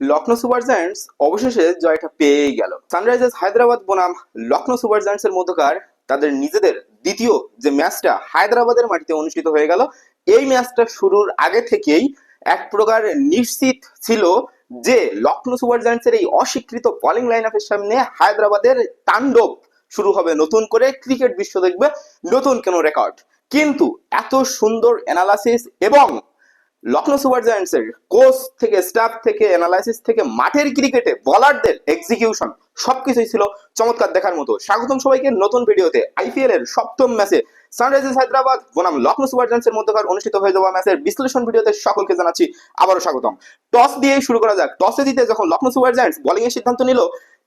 Lucknow super giants অবশেষে জয়টা পেয়ে গেল। সানরাইজার্স হায়দ্রাবাদ বনাম লখনৌ সুপার জায়ান্টস এর মধ্যকার তাদের নিজেদের দ্বিতীয় যে ম্যাচটা হায়দ্রাবাদের মাটিতে অনুষ্ঠিত হয়ে গেল, এই ম্যাচটা শুরুর আগে থেকেই এক প্রকার নিশ্চিত ছিল যে লখনৌ সুপার জায়ান্টসের এই অস্বীকৃত বোলিং লাইন আপের সামনে হায়দ্রাবাদের তাণ্ডব শুরু হবে নতুন করে, ক্রিকেট বিশ্ব দেখবে নতুন কেন রেকর্ড কিন্তু এত সুন্দর অ্যানালাসিস এবং লখনৌ সুপার জায়ান্টসের কোচ থেকে স্টাফ থেকে অ্যানালাইসিস থেকে, মাঠের ক্রিকেটে বলারদের এক্সিকিউশন সবকিছুই ছিল চমৎকার দেখার মতো। স্বাগতম সবাইকে নতুন ভিডিওতে। আইপিএল এর সপ্তম ম্যাচে সানরাইজার্স হায়দ্রাবাদ, বনাম লখনৌ সুপার জায়ান্টসের মধ্যকার অনুষ্ঠিত হয়ে যাওয়া ম্যাচের বিশ্লেষণ ভিডিওতে সকলকে জানাচ্ছি আবারও স্বাগতম। টস দিয়ে শুরু করা যাক। টসে দিতে যখন লখনৌ সুপার জায়ান্টস বোলিং এর সিদ্ধান্ত নিল,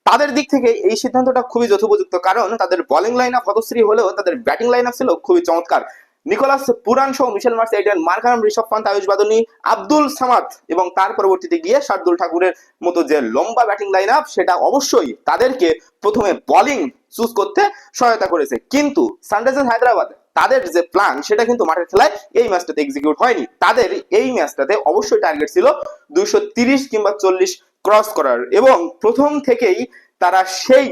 তাদের দিক থেকে এই সিদ্ধান্তটা খুবই যথোপযুক্ত, কারণ তাদের বোলিং লাইন আপ হতশ্রী হলেও তাদের ব্যাটিং লাইন আপ ছিল খুবই চমৎকার। নিকোলাস পুরান সহ Mitchell Marsh Aiden Markram Rishabh Pant, Ayush Badoni, Abdul Samad এবং তার পরবর্তীতে গিয়ে শার্দুল ঠাকুরের মতো যে লম্বা ব্যাটিং লাইন আপ সেটা অবশ্যই তাদেরকে প্রথমে বোলিং চুজ করতে সহায়তা করেছে। কিন্তু সানরাইজার্স হায়দ্রাবাদ, তাদের যে প্ল্যান সেটা কিন্তু মাঠের খেলায় এই ম্যাচটাতে এক্সিকিউট হয়নি। তাদের এই ম্যাচটাতে অবশ্যই টার্গেট ছিল দুইশো কিংবা চল্লিশ ক্রস করার। এবং প্রথম থেকেই তারা সেই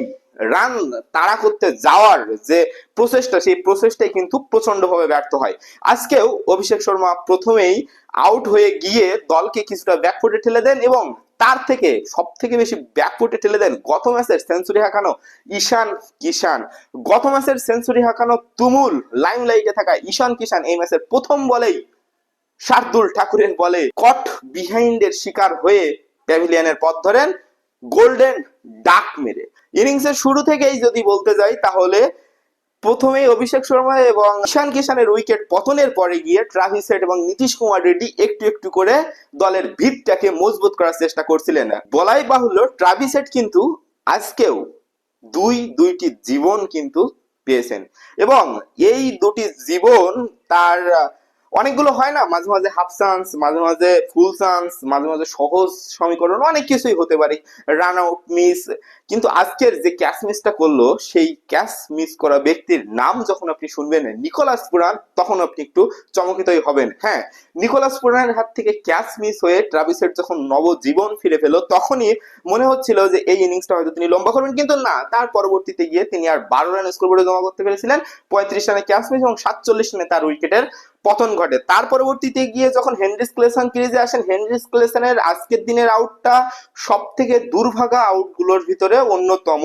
রান তাড়া করতে যাওয়ার যে প্রসেসটা সেই প্রসেসটাই কিন্তু প্রচন্ডভাবে ব্যর্থ হয়। আজকেও অভিষেক শর্মা প্রথমেই আউট হয়ে গিয়ে দলকে কিছুটা ব্যাকফুটে ঠেলে দেন এবং তার থেকে সব থেকে বেশি ব্যাকফুটে ঠেলে দেন গত ম্যাচের সেঞ্চুরি হাঁকানো ঈশান কিষান গত ম্যাচের সেঞ্চুরি হাঁকানো তুমুল লাইমলাইটে থাকা ঈশান কিষান এই ম্যাচের প্রথম বলেই শার্দুল ঠাকুরের বলে কট বিহাইন্ডের শিকার হয়ে প্যাভিলিয়নের পথ ধরেন। গোল্ডেন ডাক মেরে। ইনিংসের শুরু থেকেই যদি বলতে যাই, তাহলে প্রথমে অভিষেক শর্মা এবং ঈশান কিষানের উইকেট পতনের পরে গিয়ে ট্রাভিস হেড এবং নীতিশ কুমার রেড্ডি একটু একটু করে দলের ভিতটাকে মজবুত করার চেষ্টা করছিলেন। বলাই বাহুল্য ট্রাভিস হেড কিন্তু আজকেও দুই দুইটি জীবন কিন্তু পেয়েছেন। এবং এই দুটি জীবন তার অনেকগুলো হয় না? মাঝে মাঝে হাফ চান্স মাঝে মাঝে ফুল চান্স মাঝে মাঝে সহজ সমীকরণ, অনেক কিছুই হতে পারে। রান আউট মিস কিন্তু আজকের যে ক্যাচ মিসটা করল, সেই ক্যাচ মিস করা ব্যক্তির নাম যখন আপনি শুনবেন, নিকোলাস পুরান তখন আপনি একটু চমকিতই হবেন। হ্যাঁ নিকোলাস পুরানের হাত থেকে ক্যাচ মিস হয়ে ট্রাভিসের যখন নবজীবন ফিরে পেল, তখনই মনে হচ্ছিল যে এই ইনিংসটা হয়তো তিনি লম্বা করবেন, কিন্তু না। তার পরবর্তীতে গিয়ে তিনি আর বারো রান স্কোরবোর্ডে জমা করতে পেরেছিলেন। পঁয়ত্রিশ রানে ক্যাচ মিস এবং সাতচল্লিশ রানে তার উইকেটের পতন ঘটে। তার পরবর্তীতে গিয়ে যখন হেনরিস ক্লেসন ক্রিজে আসেন হেনরিস ক্লেসনের আজকের দিনের আউটটা সব থেকে দুর্ভাগা আউটগুলোর ভিতরে অন্যতম।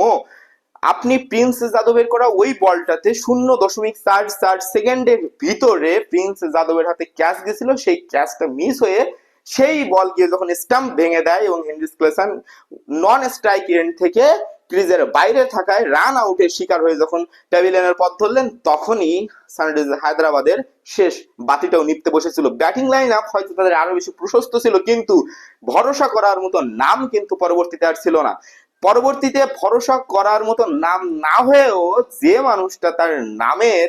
আপনি প্রিন্স যাদবের করা ওই বলটাতে শূন্য দশমিক চার চার সেকেন্ডের ভিতরে প্রিন্স যাদবের হাতে ক্যাচ গেছিল, সেই ক্যাচটা মিস হয়ে সেই বল গিয়ে যখন স্টাম্প ভেঙে দেয় এবং Heinrich Klaasen non strike end থেকে ক্রিজের বাইরে থাকায় রান আউটের শিকার হয়ে যখন প্যাভিলিয়নের পথ ধরলেন, তখনই সানরাইজ হায়দ্রাবাদের শেষ বাতিটাও নিপতে বসেছিল। ব্যাটিং লাইন আপ হয়তো তাদের আরও বেশি প্রশস্ত ছিল, কিন্তু ভরসা করার মতো নাম কিন্তু পরবর্তীতে আর ছিল না। পরবর্তীতে ভরসা করার মতো নাম না হয়েও যে মানুষটা তার নামের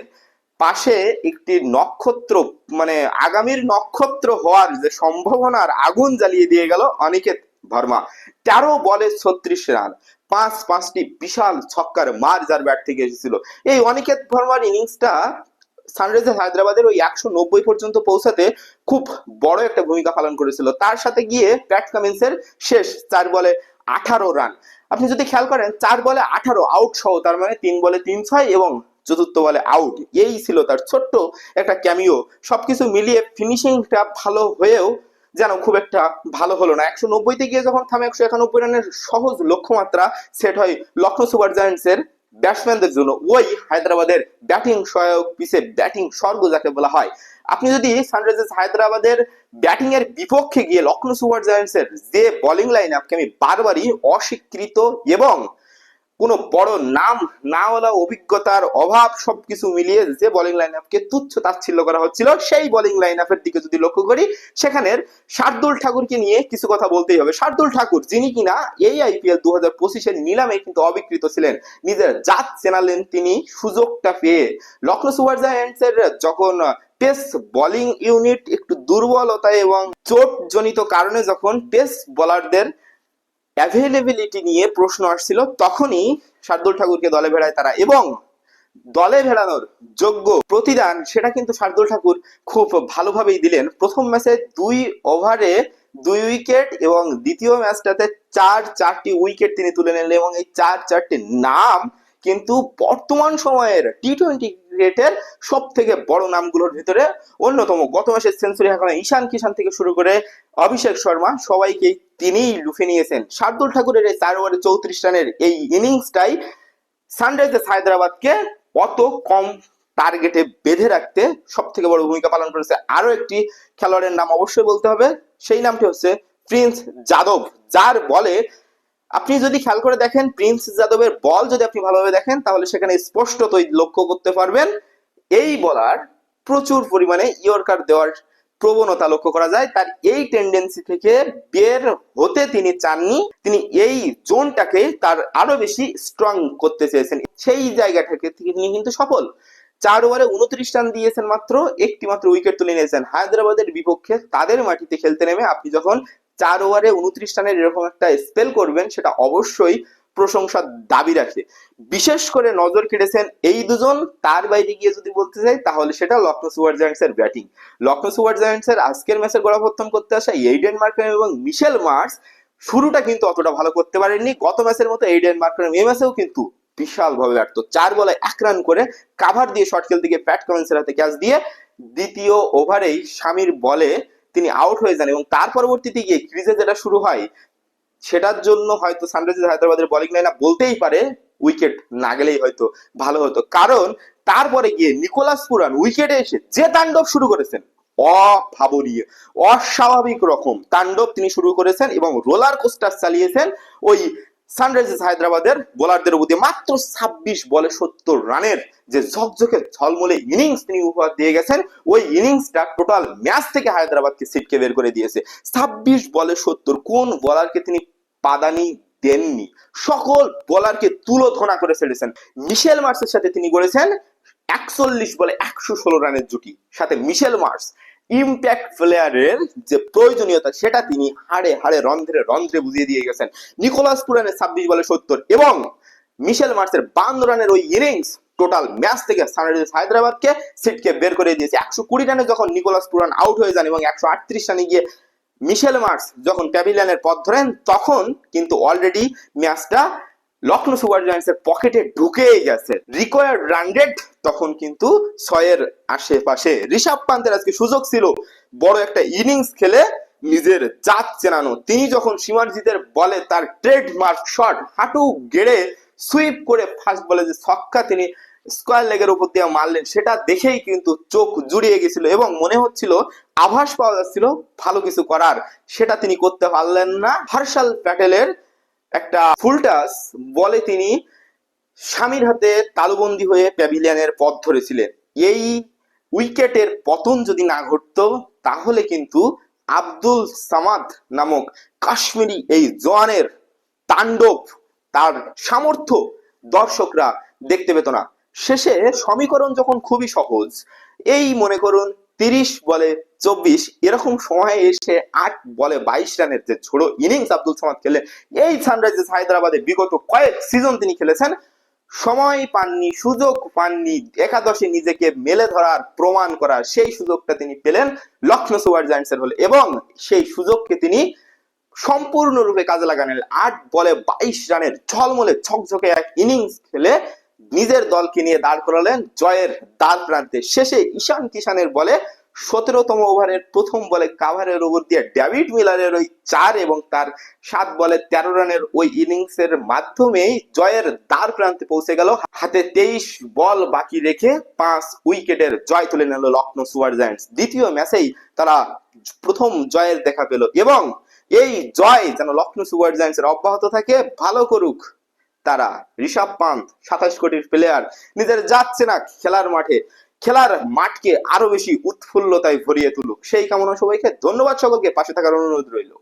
পাশে একটি নক্ষত্র মানে আগামীর নক্ষত্র হওয়ার যে সম্ভাবনার আগুন জ্বালিয়ে দিয়ে গেল অনিকেত ভার্মা। তেরো বলে ছত্রিশ রান। পাঁচ পাঁচটি বিশাল ছক্কার মার যার ব্যাট থেকে এসেছিল। এই অনিকেত ভার্মার ইনিংসটা সানরাইজার্স হায়দ্রাবাদের ওই একশো নব্বই পর্যন্ত পৌঁছাতে খুব বড় একটা ভূমিকা পালন করেছিল। তার সাথে গিয়ে প্যাট কামিন্সের শেষ চার বলে আঠারো রান। আপনি যদি খেয়াল করেন, চার বলে আঠারো আউট সহ তার মানে তিন বলে তিন ছয় এবং চতুর্থ বলে আউট এই ছিল তার ছোট্ট একটা ক্যামিও সবকিছু মিলিয়ে ফিনিশিংটা ভালো হয়েও যেন খুব একটা ভালো হলো না। একশো নব্বইতে গিয়ে যখন থামে একশো একানব্বই রানের সহজ লক্ষ্যমাত্রা সেট হয় লখনৌ সুপার জায়ান্টসের ব্যাটসম্যানদের জন্য। ওই হায়দ্রাবাদের ব্যাটিং সহায়ক পিছে ব্যাটিং স্বর্গ যাকে বলা হয়। আপনি যদি সানরাইজার্স হায়দ্রাবাদের ব্যাটিং এর বিপক্ষে গিয়ে লখনৌ সুপার জায়ান্টসের যে বোলিং লাইন আপকে আমি বারবারই অস্বীকৃত এবং কোনো বড় নাম না নাওয়ালা অভিজ্ঞতার অভাব সবকিছু মিলিয়ে যে বোলিং লাইন আপকে তুচ্ছ তাচ্ছিল্য করা হচ্ছিল, সেই বোলিং লাইন আপের দিকে যদি লক্ষ্য করি, সেখানের শার্দুল ঠাকুরকে নিয়ে কিছু কথা বলতেই হবে। শার্দুল ঠাকুর, যিনি কিনা এই আইপিএল দু হাজার পঁচিশের নিলামে কিন্তু অবিকৃত ছিলেন। নিজের জাত চেনালেন তিনি সুযোগটা পেয়ে। লখনৌ সুপার জায়ান্টসের যখন টেস্ট বোলিং ইউনিট একটু দুর্বলতা এবং চোট জনিত কারণে যখন টেস্ট বোলারদের অ্যাভেলেবিলিটি নিয়ে প্রশ্ন আসছিল, তখনই শার্দুল ঠাকুরকে দলে ভেড়ায় তারা এবং দলে ভেড়ানোর যোগ্য প্রতিদান সেটা কিন্তু শার্দুল ঠাকুর খুব ভালোভাবেই দিলেন। প্রথম ম্যাচে দুই ওভারে দুই উইকেট এবং দ্বিতীয় ম্যাচটাতে চার চারটি উইকেট তিনি তুলে নিলেন এবং এই চার চারটি নাম কিন্তু বর্তমান সময়ের টি টোয়েন্টি ক্রিকেটের সব থেকে বড় নামগুলোর ভিতরে অন্যতম। গত মাসের সেঞ্চুরি হাঁকানো ঈশান কিষান থেকে শুরু করে অভিষেক শর্মা সবাইকে তিনিই লুফে নিয়েছেন। শার্দুল ঠাকুরের এই চার ওভারে চৌত্রিশ রানের এই ইনিংসটাই সানরাইজার্স হায়দ্রাবাদকে অত কম টার্গেটে বেঁধে রাখতে সব থেকে বড় ভূমিকা পালন করেছে আরও একটি খেলোয়াড়ের নাম অবশ্যই বলতে হবে। সেই নামটি হচ্ছে প্রিন্স যাদব, যার বলে আপনি যদি খেয়াল করে দেখেন প্রিন্স যাদবের বল যদি আপনি ভালোভাবে দেখেন, তাহলে সেখানে স্পষ্টতই লক্ষ্য করতে পারবেন। এই বলার প্রচুর পরিমাণে ইয়র্কার দেওয়ার প্রবণতা লক্ষ্য করা যায়, তার এই টেন্ডেন্সি থেকে বের হতে তিনি চাননি। তিনি এই জোনটাকে তার আরও বেশি স্ট্রং করতে চেয়েছেন। সেই জায়গাটাকে তিনি কিন্তু সফল। চার ওভারে উনত্রিশ রান দিয়েছেন মাত্র একটি মাত্র উইকেট তুলে নিয়েছেন। হায়দ্রাবাদের বিপক্ষে তাদের মাটিতে খেলতে নেমে আপনি যখন চার ওভারে উনত্রিশ রানের এরকম একটা স্পেল করবেন, সেটা অবশ্যই প্রশংসার দাবি রাখে বিশেষ করে নজর কেড়েছেন এই দুজন, তার বাইরে গিয়ে যদি বলতে চাই তাহলে সেটা লখনৌ সুপার জায়ান্টস এর ব্যাটিং লখনৌ সুপার জায়ান্টস এর আজকের ম্যাচের গোড়াপত্তন করতে আসা এইডেন মার্কেন এবং মিশেল মার্স শুরুটা কিন্তু অতটা ভালো করতে পারেননি। গত ম্যাচের মতো এইডেন মার্কেন এই ম্যাচেও কিন্তু বিশাল ভাবে ব্যর্থ। চার বলে এক রান করে কাভার দিয়ে শর্ট খেলতে গিয়ে প্যাট কমেন্সের হাতে ক্যাচ দিয়ে দ্বিতীয় ওভারেই স্বামীর বলে তিনি আউট হয়ে যান এবং তার পরবর্তীতে গিয়ে ক্রিজে যেটা শুরু হয় সেটার জন্য হয়তো সানরাইজার্স হায়দ্রাবাদের বোলিং লাইনা বলতেই পারে উইকেট না গেলেই হয়তো ভালো হতো। কারণ তারপরে গিয়ে নিকোলাস পুরান উইকেটে এসে যে তাণ্ডব শুরু করেছেন অভাবনীয় অস্বাভাবিক রকম তাণ্ডব তিনি শুরু করেছেন এবং রোলার কোস্টার চালিয়েছেন ওই সানরাইজার্স হায়দ্রাবাদের বোলারদের দিয়ে মাত্র ছাব্বিশ বলে সত্তর রানের যে ঝকঝকে ঝলমলে ইনিংস তিনি উপহার দিয়ে গেছেন, ওই ইনিংসটা টোটাল ম্যাচ থেকে হায়দ্রাবাদকে সিটকে বের করে দিয়েছে। ছাব্বিশ বলে সত্তর, কোন বলারকে তিনি পাদানি দেননি। সকল বলারকে তুলোধনা করে ছেড়েছেন মিশেল মার্সের সাথে তিনি গড়েছেন একচল্লিশ বলে একশো ষোলো রানের জুটি। সাথে মিশেল মার্স ইম্প্যাক্ট প্লেয়ারের যে প্রয়োজনীয়তা, সেটা তিনি হাড়ে হাড়ে, রন্ধ্রে রন্ধ্রে বুঝিয়ে দিয়ে গেছেন। নিকোলাস পুরানের ছাব্বিশ বলে সত্তর এবং মিশেল মার্সের বান্ন রানের ওই ইনিংস টোটাল ম্যাচ থেকে সানরাইজার্স হায়দ্রাবাদকে সিটকে বের করে দিয়েছে। একশো কুড়ি রানে যখন নিকোলাস পুরান আউট হয়ে যান এবং একশো আটত্রিশ রানে গিয়ে মিশেল মার্স যখন প্যাভিলিয়নের পথ ধরেন, তখন কিন্তু অলরেডি ম্যাচটা লখনৌ সুপার জায়ান্টসের পকেটে ঢুকেই গেছে। রিকোয়ার্ড রান রেট তখন কিন্তু ছয়ের আশেপাশে। ঋষভ পান্তের আজকে সুযোগ ছিল, বড় একটা ইনিংস খেলে নিজের জাত চেনানো। তিনি যখন সীমারজিতের বলে তার ট্রেডমার্ক শট হাঁটু গেড়ে সুইপ করে ফার্স্ট বলে যে ছক্কা তিনি স্কোয়ার লেগের উপর দিয়ে মারলেন, সেটা দেখেই কিন্তু চোখ জুড়িয়ে গেছিল এবং মনে হচ্ছিল আভাস পাওয়া যাচ্ছিল ভালো কিছু করার। সেটা তিনি করতে পারলেন না। হর্ষাল প্যাটেলের একটা ফুল টাস বলে তিনি স্বামীর হাতে তালুবন্দি হয়ে প্যাভিলিয়নের পথ ধরেছিলেন। এই উইকেটের পতন যদি না ঘটতো, তাহলে কিন্তু আব্দুল সামাদ নামক কাশ্মীরি এই জওয়ানের তাণ্ডব, তার সামর্থ্য দর্শকরা দেখতে পেত না। শেষে সমীকরণ যখন খুবই সহজ, এই মনে করুন তিরিশ বলে চব্বিশ, এরকম সময়ে এসে আট বলে বাইশ রানের যে ছোড়ো ইনিংস আব্দুল সামাদ খেললেন এই সানরাইজার্স হায়দ্রাবাদে বিগত কয়েক সিজন তিনি খেলেছেন, সময় পাননি, সুযোগ পাননি, একাদশে নিজেকে মেলে ধরার প্রমাণ করার সেই সুযোগটা তিনি পেলেন লক্ষ্ণৌ সুপার জায়ান্টসের হলে এবং সেই সুযোগকে তিনি সম্পূর্ণরূপে কাজে লাগালেন। আট বলে বাইশ রানের ঝলমলে ঝকঝকে এক ইনিংস খেলে নিজের দলকে নিয়ে দাঁড় করালেন জয়ের দ্বার প্রান্তে। শেষে ঈশান কিষানের বলে সতেরোতম ওভারের প্রথম বলে কাভারের ওপর দিয়ে ডেভিড মিলারের ওই চার এবং তার সাত বলে তেরো রানের ওই ইনিংসের মাধ্যমেই জয়ের দ্বার প্রান্তে পৌঁছে গেল। হাতে তেইশ বল বাকি রেখে পাঁচ উইকেটের জয় তুলে নিল লখনৌ সুপার জায়ান্টস। দ্বিতীয় ম্যাচেই তারা প্রথম জয়ের দেখা পেল এবং এই জয় যেন লখনৌ সুপার জায়ান্টসের অব্যাহত থাকে, ভালো করুক। তারা। ঋষভ পান্ত, সাতাশ কোটির প্লেয়ার নিজের যাচ্ছে না খেলার মাঠে। খেলার মাঠকে আরও বেশি উৎফুল্লতায় ভরিয়ে তুলুক। সেই কামনা সবাইকে। ধন্যবাদ সকলকে। পাশে থাকার অনুরোধ রইল।